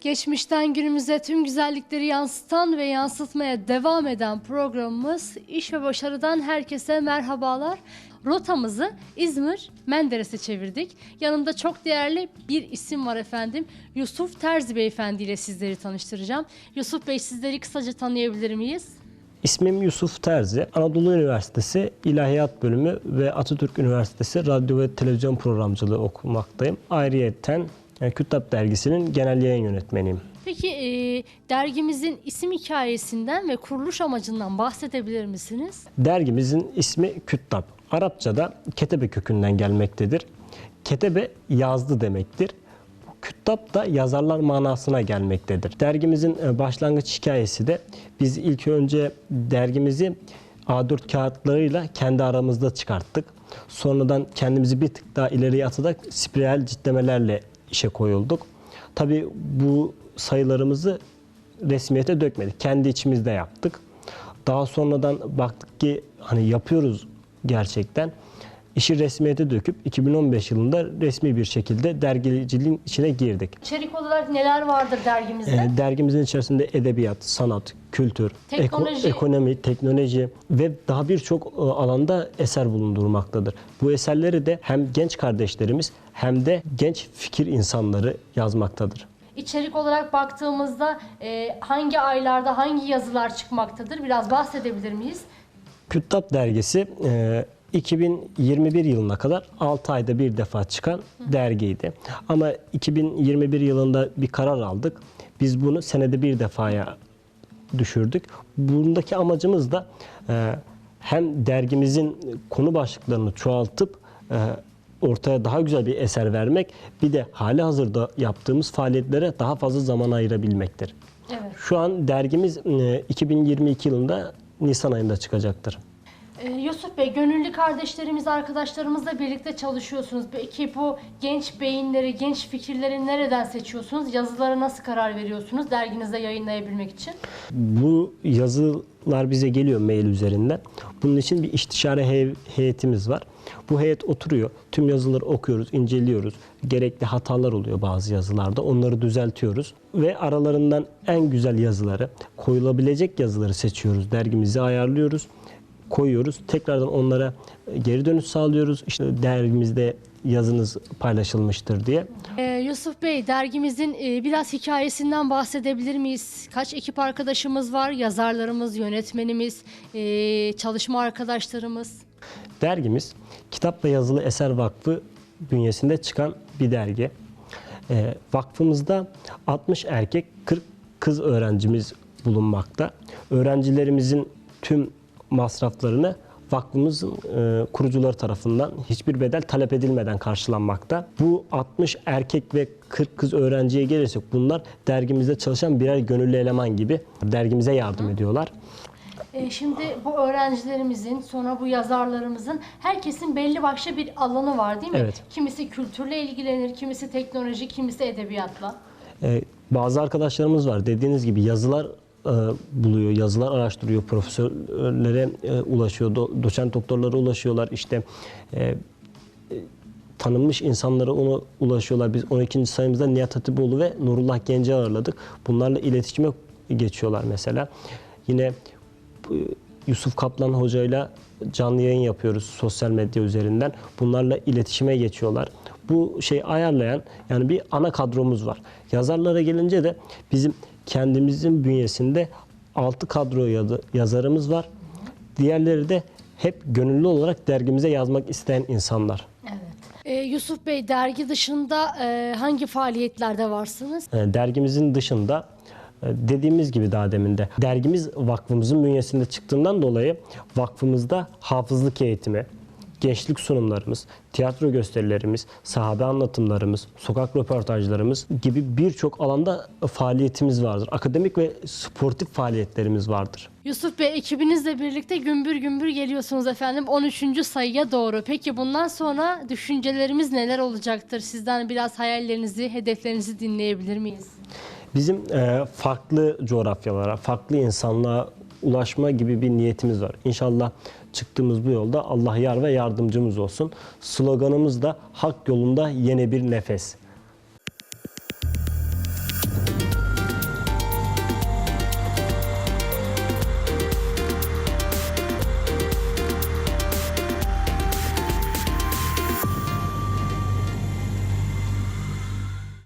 Geçmişten günümüze tüm güzellikleri yansıtan ve yansıtmaya devam eden programımız İş ve Başarı'dan herkese merhabalar. Rotamızı İzmir Menderes'e çevirdik. Yanımda çok değerli bir isim var efendim. Yusuf Terzi Beyefendi ile sizleri tanıştıracağım. Yusuf Bey sizleri kısaca tanıyabilir miyiz? İsmim Yusuf Terzi. Anadolu Üniversitesi İlahiyat Bölümü ve Atatürk Üniversitesi Radyo ve Televizyon Programcılığı okumaktayım. Ayrıyeten Kütap Dergisi'nin genel yayın yönetmeniyim. Peki e, dergimizin isim hikayesinden ve kuruluş amacından bahsedebilir misiniz? Dergimizin ismi Küttab. Arapçada ketebe kökünden gelmektedir. Ketebe yazdı demektir. Küttab da yazarlar manasına gelmektedir. Dergimizin e, başlangıç hikayesi de biz ilk önce dergimizi A4 kağıtlarıyla kendi aramızda çıkarttık. Sonradan kendimizi bir tık daha ileriye atarak spiral ciltlemelerle işe koyulduk. Tabii bu sayılarımızı resmiyete dökmedik. Kendi içimizde yaptık. Daha sonradan baktık ki hani yapıyoruz gerçekten. İşi resmiyete döküp 2015 yılında resmi bir şekilde dergiciliğin içine girdik. İçerik olarak neler vardır dergimizde? Ee, dergimizin içerisinde edebiyat, sanat, kültür, Teknoloji. ekonomi, teknoloji ve daha birçok e, alanda eser bulundurmaktadır. Bu eserleri de hem genç kardeşlerimiz hem de genç fikir insanları yazmaktadır. İçerik olarak baktığımızda e, hangi aylarda hangi yazılar çıkmaktadır? Biraz bahsedebilir miyiz? Küttab dergisi e, 2021 yılına kadar 6 ayda bir defa çıkan dergiydi. Ama 2021 yılında bir karar aldık. Biz bunu senede bir defaya düşürdük. Bundaki amacımız da e, hem dergimizin konu başlıklarını çoğaltıp e, ortaya daha güzel bir eser vermek, bir de hali hazırda yaptığımız faaliyetlere daha fazla zaman ayırabilmektir. Evet. Şu an dergimiz e, 2022 yılında Nisan ayında çıkacaktır. E, Yusuf Bey, gönüllü kardeşlerimiz, arkadaşlarımızla birlikte çalışıyorsunuz. Peki bu genç beyinleri, genç fikirleri nereden seçiyorsunuz? Yazılara nasıl karar veriyorsunuz derginizde yayınlayabilmek için? Bu yazılar bize geliyor mail üzerinden. Bunun için bir istişare hey- heyetimiz var. Bu heyet oturuyor. Tüm yazıları okuyoruz, inceliyoruz. Gerekli hatalar oluyor bazı yazılarda. Onları düzeltiyoruz. Ve aralarından en güzel yazıları, koyulabilecek yazıları seçiyoruz. Dergimizi ayarlıyoruz, koyuyoruz. Tekrardan onlara geri dönüş sağlıyoruz. İşte dergimizde yazınız paylaşılmıştır diye. E, Yusuf Bey, dergimizin e, biraz hikayesinden bahsedebilir miyiz? Kaç ekip arkadaşımız var? Yazarlarımız, yönetmenimiz, e, çalışma arkadaşlarımız. Dergimiz Kitap ve Yazılı Eser Vakfı bünyesinde çıkan bir dergi. Ee, vakfımızda 60 erkek, 40 kız öğrencimiz bulunmakta. Öğrencilerimizin tüm masraflarını vakfımızın e, kurucuları tarafından hiçbir bedel talep edilmeden karşılanmakta. Bu 60 erkek ve 40 kız öğrenciye gelirsek bunlar dergimizde çalışan birer gönüllü eleman gibi dergimize yardım ediyorlar. E, Şimdi bu öğrencilerimizin, sonra bu yazarlarımızın herkesin belli başlı bir alanı var değil mi? Evet. Kimisi kültürle ilgilenir, kimisi teknoloji, kimisi edebiyatla. Ee, bazı arkadaşlarımız var. Dediğiniz gibi yazılar e, buluyor, yazılar araştırıyor, profesörlere e, ulaşıyor, do- doçent doktorlara ulaşıyorlar. İşte e, e, tanınmış insanlara ona ulaşıyorlar. Biz 12. sayımızda Nihat Hatipoğlu ve Nurullah Genci ağırladık. Bunlarla iletişime geçiyorlar mesela. Yine e, Yusuf Kaplan hocayla canlı yayın yapıyoruz sosyal medya üzerinden. Bunlarla iletişime geçiyorlar. Bu şey ayarlayan yani bir ana kadromuz var. Yazarlara gelince de bizim kendimizin bünyesinde 6 kadro yazarımız var. Diğerleri de hep gönüllü olarak dergimize yazmak isteyen insanlar. Evet. E, Yusuf Bey, dergi dışında e, hangi faaliyetlerde varsınız? E, Dergimizin dışında e, dediğimiz gibi daha demin de dergimiz vakfımızın bünyesinde çıktığından dolayı vakfımızda hafızlık eğitimi, gençlik sunumlarımız, tiyatro gösterilerimiz, sahabe anlatımlarımız, sokak röportajlarımız gibi birçok alanda faaliyetimiz vardır. Akademik ve sportif faaliyetlerimiz vardır. Yusuf Bey, ekibinizle birlikte gümbür gümbür geliyorsunuz efendim 13. sayıya doğru. Peki bundan sonra düşüncelerimiz neler olacaktır? Sizden biraz hayallerinizi, hedeflerinizi dinleyebilir miyiz? Bizim e, farklı coğrafyalara, farklı insanlığa ulaşma gibi bir niyetimiz var. İnşallah çıktığımız bu yolda Allah yar ve yardımcımız olsun. Sloganımız da hak yolunda yeni bir nefes.